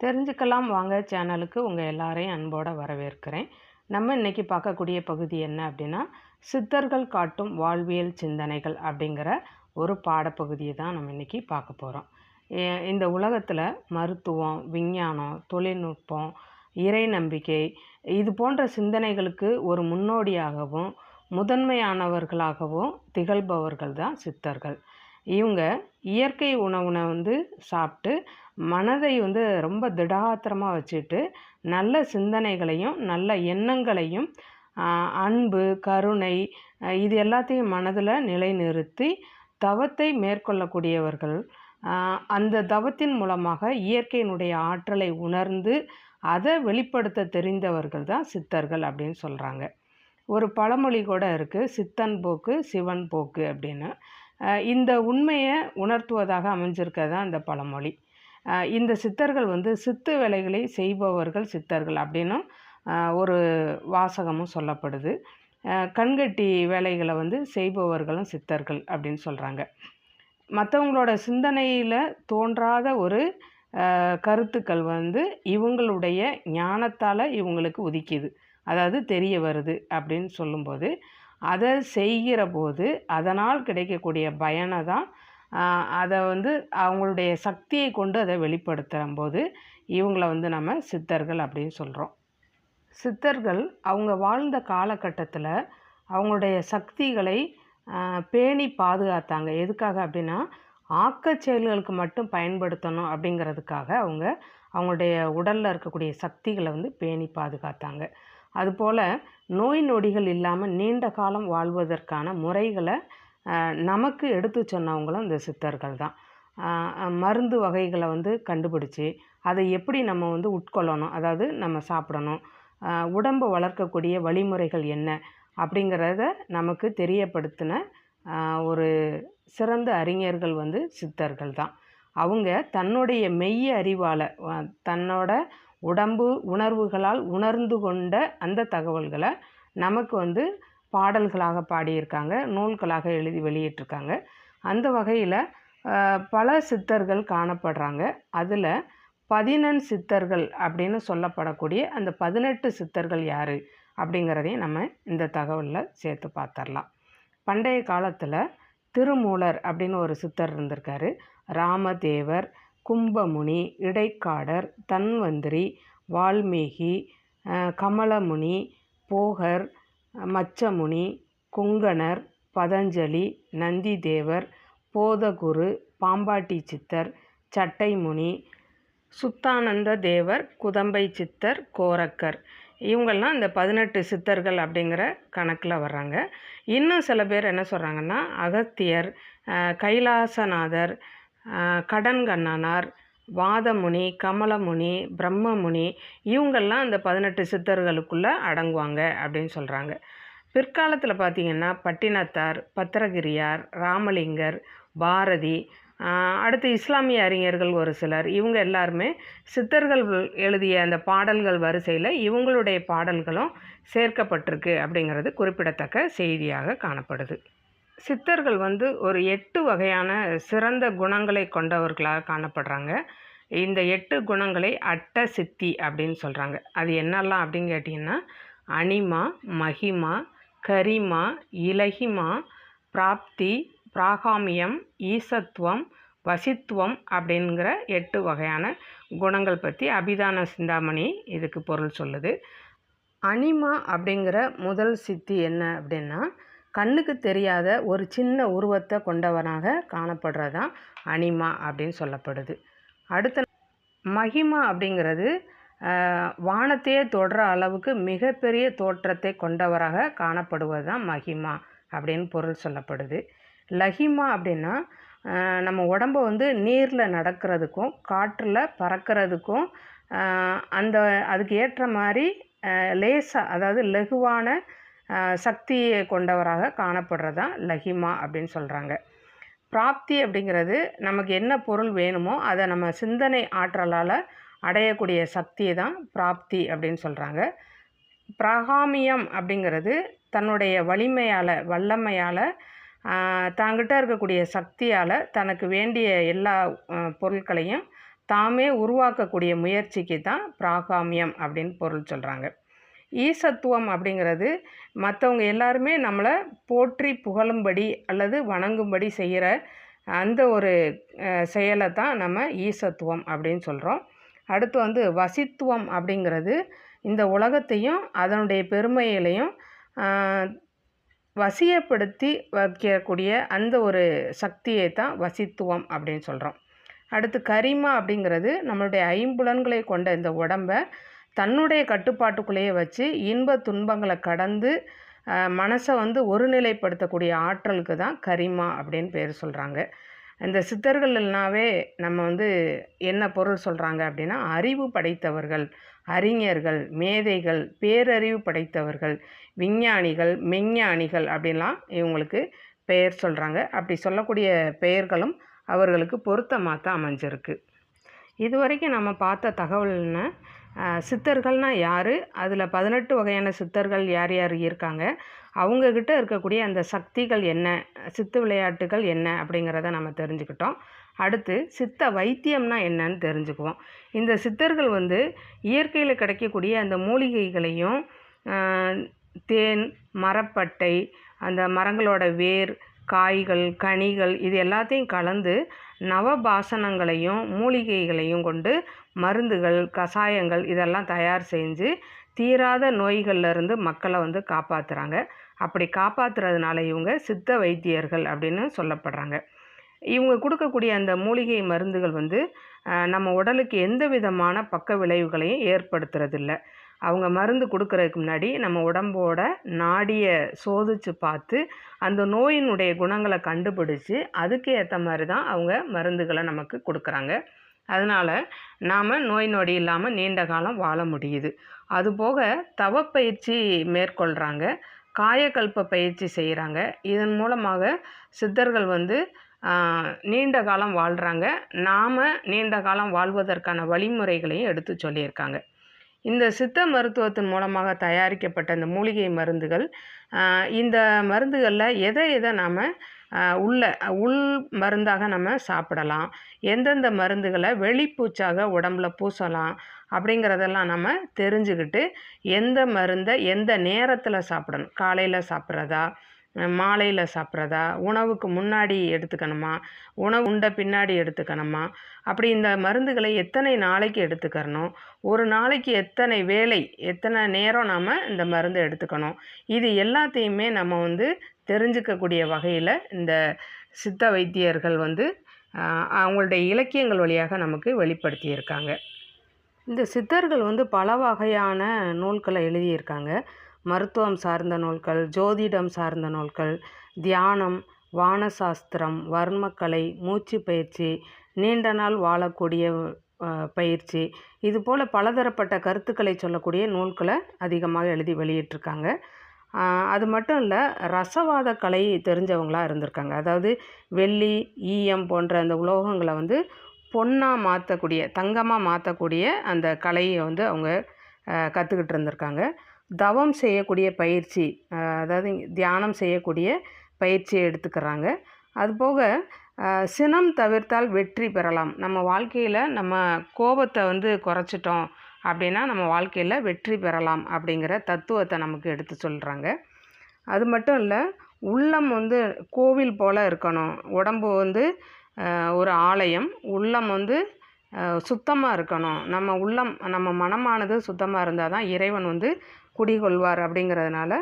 தெரிஞ்சுக்கலாம் வாங்க சேனலுக்கு. உங்கள் எல்லாரையும் அன்போடு வரவேற்கிறேன். நம்ம இன்றைக்கி பார்க்கக்கூடிய பகுதி என்ன அப்படின்னா சித்தர்கள் காட்டும் வாழ்வியல் சிந்தனைகள் அப்படிங்கிற ஒரு பாடப்பகுதியை தான் நம்ம இன்றைக்கி பார்க்க போகிறோம் இந்த உலகத்தில் மருத்துவம் விஞ்ஞானம் தொழில்நுட்பம் இறை நம்பிக்கை இது போன்ற சிந்தனைகளுக்கு ஒரு முன்னோடியாகவும் முதன்மையானவர்களாகவும் திகழ்பவர்கள் தான் சித்தர்கள். இவங்க இயற்கை உணவுனை வந்து சாப்பிட்டு மனதை வந்து ரொம்ப திடாத்திரமாக வச்சுட்டு நல்ல சிந்தனைகளையும் நல்ல எண்ணங்களையும் அன்பு கருணை இது எல்லாத்தையும் மனதில் நிலைநிறுத்தி தவத்தை மேற்கொள்ளக்கூடியவர்கள் அந்த தவத்தின் மூலமாக இயற்கையினுடைய ஆற்றலை உணர்ந்து அதை வெளிப்படுத்த தெரிந்தவர்கள் தான் சித்தர்கள் அப்படின்னு சொல்கிறாங்க ஒரு பழமொழி கூட இருக்குது சித்தன் போக்கு சிவன் போக்கு அப்படின்னு. இந்த உண்மையை உணர்த்துவதாக அமைஞ்சிருக்கதான் இந்த பழமொழி. இந்த சித்தர்கள் வந்து சித்து வேலைகளை செய்பவர்கள் சித்தர்கள் அப்படின்னும் ஒரு வாசகமும் சொல்லப்படுது. கண்கட்டி வேலைகளை வந்து செய்பவர்களும் சித்தர்கள் அப்படின்னு சொல்கிறாங்க மற்றவங்களோட சிந்தனையில் தோன்றாத ஒரு கருத்துக்கள் வந்து இவங்களுடைய ஞானத்தால் இவங்களுக்கு உதிக்குது. அதாவது தெரிய வருது அப்படின்னு சொல்லும்போது அதை செய்கிற போது அதனால் கிடைக்கக்கூடிய பயனை தான் அதை வந்து அவங்களுடைய சக்தியை கொண்டு அதை வெளிப்படுத்துகிற போது இவங்களை வந்து நம்ம சித்தர்கள் அப்படின்னு சொல்கிறோம் சித்தர்கள் அவங்க வாழ்ந்த காலகட்டத்தில் அவங்களுடைய சக்திகளை பேணி பாதுகாத்தாங்க. எதுக்காக அப்படின்னா ஆக்கச் செயல்களுக்கு மட்டும் பயன்படுத்தணும் அப்படிங்கிறதுக்காக அவங்க அவங்களுடைய உடலில் இருக்கக்கூடிய சக்திகளை வந்து பேணி பாதுகாத்தாங்க. அதுபோல் நோய் நொடிகள் இல்லாமல் நீண்ட காலம் வாழ்வதற்கான முறைகளை நமக்கு எடுத்து சொன்னவங்களும் இந்த சித்தர்கள் தான். மருந்து வகைகளை வந்து கண்டுபிடிச்சி அதை எப்படி நம்ம வந்து உட்கொள்ளணும் அதாவது நம்ம சாப்பிடணும் உடம்பை வளர்க்கக்கூடிய வழிமுறைகள் என்ன அப்படிங்கிறத நமக்கு தெரியப்படுத்தின ஒரு சிறந்த அறிஞர்கள் வந்து சித்தர்கள் தான். அவங்க தன்னுடைய மெய்ய அறிவால் தன்னோட உடம்பு உணர்வுகளால் உணர்ந்து கொண்ட அந்த தகவல்களை நமக்கு வந்து பாடல்களாக பாடியிருக்காங்க நூல்களாக எழுதி வெளியிட்டிருக்காங்க. அந்த வகையில் பல சித்தர்கள் காணப்படுறாங்க. அதில் பதினெண் சித்தர்கள் அப்படின்னு சொல்லப்படக்கூடிய அந்த பதினெட்டு சித்தர்கள் யார் அப்படிங்கிறதையும் நம்ம இந்த தகவலில் சேர்த்து பார்த்துடலாம் பண்டைய காலத்தில் திருமூலர் அப்படின்னு ஒரு சித்தர் இருந்திருக்காரு. ராமதேவர் கும்பமுனி இடைக்காடர் தன்வந்திரி வால்மீகி கமலமுனி போகர் மச்சமுனி குங்கணர் பதஞ்சலி நந்திதேவர் போதகுரு பாம்பாட்டி சித்தர் சட்டைமுனி சுத்தானந்த தேவர் குதம்பை சித்தர் கோரக்கர். இவங்கெல்லாம் இந்த பதினெட்டு சித்தர்கள் அப்படிங்கிற கணக்கில் வர்றாங்க. இன்னும் சில பேர் என்ன சொல்கிறாங்கன்னா அகத்தியர் கைலாசநாதர் கடன்கண்ணனார் வாதமுனி கமலமுனி பிரம்மமுனி இவங்கெல்லாம் அந்த பதினெட்டு சித்தர்களுக்குள்ளே அடங்குவாங்க அப்படின்னு சொல்கிறாங்க பிற்காலத்தில் பார்த்திங்கன்னா பட்டினத்தார் பத்திரகிரியார் ராமலிங்கர் பாரதி அடுத்து இஸ்லாமிய அறிஞர்கள் ஒரு சிலர். இவங்க எல்லாருமே சித்தர்கள் எழுதிய அந்த பாடல்கள் வரிசையில் இவங்களுடைய பாடல்களும் சேர்க்கப்பட்டிருக்கு அப்படிங்கிறது குறிப்பிடத்தக்க செய்தியாக காணப்படுது. சித்தர்கள் வந்து ஒரு எட்டு வகையான சிறந்த குணங்களை கொண்டவர்களாக காணப்படுறாங்க. இந்த எட்டு குணங்களை அட்ட சித்தி அப்படின்னு சொல்கிறாங்க அது என்னெல்லாம் அப்படின்னு கேட்டிங்கன்னா அனிமா மகிமா கரிமா இலகிமா பிராப்தி பிராகாமியம் ஈசத்துவம் வசித்துவம் அப்படிங்கிற எட்டு வகையான குணங்கள் பற்றி அபிதான சிந்தாமணி இதுக்கு பொருள் சொல்லுது. அனிமா அப்படிங்கிற முதல் சித்தி என்ன அப்படின்னா கண்ணுக்கு தெரியாத ஒரு சின்ன உருவத்தை கொண்டவனாக காணப்படுறதான் அனிமா அப்படின்னு சொல்லப்படுது. அடுத்த மகிமா அப்படிங்கிறது வானத்தையே தொடுற அளவுக்கு மிகப்பெரிய தோற்றத்தை கொண்டவராக காணப்படுவது தான் மகிமா அப்படின்னு பொருள் சொல்லப்படுது. லஹிமா அப்படின்னா நம்ம உடம்பை வந்து நீரில் நடக்கிறதுக்கும் காற்றில் பறக்கிறதுக்கும் அந்த அதுக்கு ஏற்ற மாதிரி லேசாக அதாவது லகுவான சக்தியை கொண்டவராக காணப்படுறது தான் லஹிமா அப்படின்னு சொல்கிறாங்க பிராப்தி அப்படிங்கிறது நமக்கு என்ன பொருள் வேணுமோ அதை நம்ம சிந்தனை ஆற்றலால் அடையக்கூடிய சக்தியை தான் பிராப்தி அப்படின்னு சொல்கிறாங்க பிராகாமியம் அப்படிங்கிறது தன்னுடைய வலிமையால் வல்லமையால் தாங்கிட்ட இருக்கக்கூடிய சக்தியால் தனக்கு வேண்டிய எல்லா பொருட்களையும் தாமே உருவாக்கக்கூடிய முயற்சிக்கு தான் பிராகாமியம் அப்படின்னு பொருள் சொல்கிறாங்க ஈசத்துவம் அப்படிங்கிறது மற்றவங்க எல்லாருமே நம்மளை போற்றி புகழும்படி அல்லது வணங்கும்படி செய்கிற அந்த ஒரு செயலை தான் நம்ம ஈசத்துவம் அப்படின்னு சொல்கிறோம் அடுத்து வந்து வசித்துவம் அப்படிங்கிறது இந்த உலகத்தையும் அதனுடைய பெருமைகளையும் வசியப்படுத்தி வைக்கக்கூடிய அந்த ஒரு சக்தியை தான் வசித்துவம் அப்படின்னு சொல்கிறோம் அடுத்து கரிமா அப்படிங்கிறது நம்மளுடைய ஐம்புலன்களை கொண்ட இந்த உடம்பை தன்னுடைய கட்டுப்பாட்டுக்குள்ளேயே வச்சு இன்ப துன்பங்களை கடந்து மனசை வந்து ஒருநிலைப்படுத்தக்கூடிய ஆற்றலுக்கு தான் கரிமா அப்படின்னு பேர் சொல்கிறாங்க இந்த சித்தர்கள்னாவே நம்ம வந்து என்ன பொருள் சொல்கிறாங்க அப்படின்னா அறிவு படைத்தவர்கள் அறிஞர்கள் மேதைகள் பேரறிவு படைத்தவர்கள் விஞ்ஞானிகள் மெஞ்ஞானிகள் அப்படின்லாம் இவங்களுக்கு பெயர் சொல்கிறாங்க அப்படி சொல்லக்கூடிய பெயர்களும் அவர்களுக்கு பொருத்தமாக தான் அமைஞ்சிருக்கு. இது வரைக்கும் நம்ம பார்த்த தகவல்னு சித்தர்கள்னால் யார்? அதில் பதினெட்டு வகையான சித்தர்கள் யார் யார் இருக்காங்க? அவங்கக்கிட்ட இருக்கக்கூடிய அந்த சக்திகள் என்ன? சித்து விளையாட்டுகள் என்ன? அப்படிங்கிறத நம்ம தெரிஞ்சுக்கிட்டோம். அடுத்து சித்த வைத்தியம்னா என்னன்னு தெரிஞ்சுக்குவோம். இந்த சித்தர்கள் வந்து இயற்கையில் கிடைக்கக்கூடிய அந்த மூலிகைகளையும் தேன் மரப்பட்டை அந்த மரங்களோட வேர் காய்கள் கனிகள் இது எல்லாத்தையும் கலந்து நவபாசனங்களையும் மூலிகைகளையும் கொண்டு மருந்துகள் கஷாயங்கள் இதெல்லாம் தயார் செஞ்சு தீராத நோய்கள்லேருந்து மக்களை வந்து காப்பாற்றுறாங்க அப்படி காப்பாற்றுறதுனால இவங்க சித்த வைத்தியர்கள் அப்படின்னு சொல்லப்படுறாங்க. இவங்க கொடுக்கக்கூடிய அந்த மூலிகை மருந்துகள் வந்து நம்ம உடலுக்கு எந்த விதமான பக்க விளைவுகளையும் ஏற்படுத்துறதில்ல. அவங்க மருந்து கொடுக்கறதுக்கு முன்னாடி நம்ம உடம்போட நாடியை சோதித்து பார்த்து அந்த நோயினுடைய குணங்களை கண்டுபிடிச்சி அதுக்கு ஏற்ற மாதிரி தான் அவங்க மருந்துகளை நமக்கு கொடுக்குறாங்க. அதனால் நாம் நோய் நொடி இல்லாமல் நீண்ட காலம் வாழ முடியுது. அதுபோக தவப்பயிற்சி மேற்கொள்கிறாங்க காயக்கல்ப பயிற்சி செய்கிறாங்க இதன் மூலமாக சித்தர்கள் வந்து நீண்ட காலம் வாழ்கிறாங்க நாம் நீண்ட காலம் வாழ்வதற்கான வழிமுறைகளையும் எடுத்து சொல்லியிருக்காங்க. இந்த சித்த மருத்துவத்தின் மூலமாக தயாரிக்கப்பட்ட இந்த மூலிகை மருந்துகள் இந்த மருந்துகளில் எதை எதை நாம் உள்ள உள் மருந்தாக நம்ம சாப்பிடலாம் எந்தெந்த மருந்துகளை வெளிப்பூச்சாக உடம்புல பூசலாம் அப்படிங்கிறதெல்லாம் நம்ம தெரிஞ்சுக்கிட்டு எந்த மருந்தை எந்த நேரத்தில் சாப்பிடணும் காலையில் சாப்பிட்றதா மாலையில் சாப்பிட்றதா? உணவுக்கு முன்னாடி எடுத்துக்கணுமா? உணவு உண்ட பின்னாடி எடுத்துக்கணுமா? அப்படி இந்த மருந்துகளை எத்தனை நாளைக்கு எடுத்துக்கிறணும்? ஒரு நாளைக்கு எத்தனை வேலை எத்தனை நேரம் நாம் இந்த மருந்து எடுத்துக்கணும்? இது எல்லாத்தையுமே நம்ம வந்து தெரிஞ்சுக்கக்கூடிய வகையில் இந்த சித்த வைத்தியர்கள் வந்து அவங்களுடைய இலக்கியங்கள் வழியாக நமக்கு வெளிப்படுத்தியிருக்காங்க. இந்த சித்தர்கள் வந்து பல வகையான நூல்களை எழுதியிருக்காங்க. மருத்துவம் சார்ந்த நூல்கள் ஜோதிடம் சார்ந்த நூல்கள் தியானம் வானசாஸ்திரம் வர்மக்கலை மூச்சு பயிற்சி நீண்ட நாள் வாழக்கூடிய பயிற்சி. இது போல் பலதரப்பட்ட கருத்துக்களை சொல்லக்கூடிய நூல்களை அதிகமாக எழுதி வெளியிட்டிருக்காங்க. அது மட்டும் இல்லை ரசவாத கலை தெரிஞ்சவங்களாக இருந்திருக்காங்க. அதாவது வெள்ளி ஈயம் போன்ற அந்த உலோகங்களை வந்து பொன்னாக மாற்றக்கூடிய தங்கமாக மாற்றக்கூடிய அந்த கலையை வந்து அவங்க கற்றுக்கிட்டு இருந்திருக்காங்க. தவம் செய்யக்கூடிய பயிற்சி அதாவது தியானம் செய்யக்கூடிய பயிற்சியை எடுத்துக்கிறாங்க. அதுபோக சினம் தவிர்த்தால் வெற்றி பெறலாம். நம்ம வாழ்க்கையில் நம்ம கோபத்தை வந்து குறைச்சிட்டோம் அப்படின்னா நம்ம வாழ்க்கையில் வெற்றி பெறலாம் அப்படிங்கிற தத்துவத்தை நமக்கு எடுத்து சொல்கிறாங்க அது மட்டும் இல்லை உள்ளம் வந்து கோவில் போல் இருக்கணும். உடம்பு வந்து ஒரு ஆலயம். உள்ளம் வந்து சுத்தமாக இருக்கணும். நம்ம உள்ளம் நம்ம மனமானது சுத்தமாக இருந்தால் தான் இறைவன் வந்து குடிகொள்வார் அப்படிங்கிறதுனால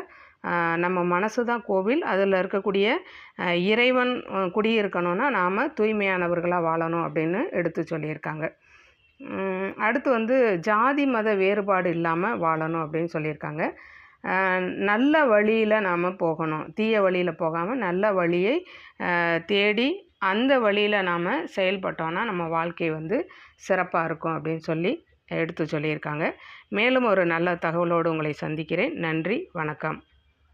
நம்ம மனசு தான் கோவில். அதில் இருக்கக்கூடிய இறைவன் குடியிருக்கணும்னா நாம் தூய்மையானவர்களாக வாழணும் அப்படின்னு எடுத்து சொல்லியிருக்காங்க. அடுத்து வந்து ஜாதி மத வேறுபாடு இல்லாமல் வாழணும் அப்படின்னு சொல்லியிருக்காங்க. நல்ல வழியில் நாம் போகணும். தீய வழியில் போகாமல் நல்ல வழியை தேடி அந்த வழியில் நாம் செயல்பட்டோன்னா நம்ம வாழ்க்கை வந்து சிறப்பாக இருக்கும் அப்படின்னு சொல்லி எடுத்து சொல்லியிருக்காங்க. மேலும் ஒரு நல்ல தகவலோடு உங்களை சந்திக்கிறேன். நன்றி வணக்கம்.